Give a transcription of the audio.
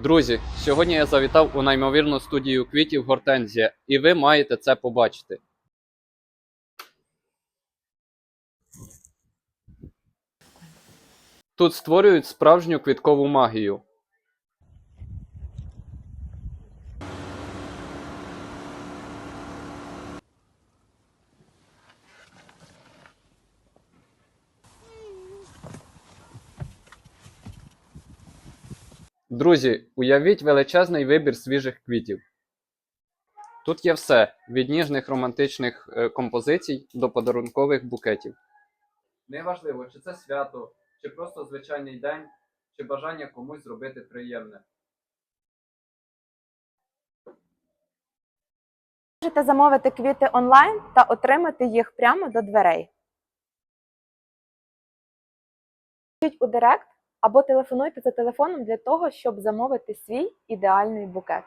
Друзі, сьогодні я завітав у наймовірну студію квітів Гортензія, і ви маєте це побачити. Тут створюють справжню квіткову магію. Друзі, уявіть величезний вибір свіжих квітів. Тут є все від ніжних романтичних е, композицій до подарункових букетів. Неважливо, чи це свято, чи просто звичайний день, чи бажання комусь зробити приємне. Можете замовити квіти онлайн та отримати їх прямо до дверей. Пишіть у Директ або телефонуйте за телефоном для того, щоб замовити свій ідеальний букет.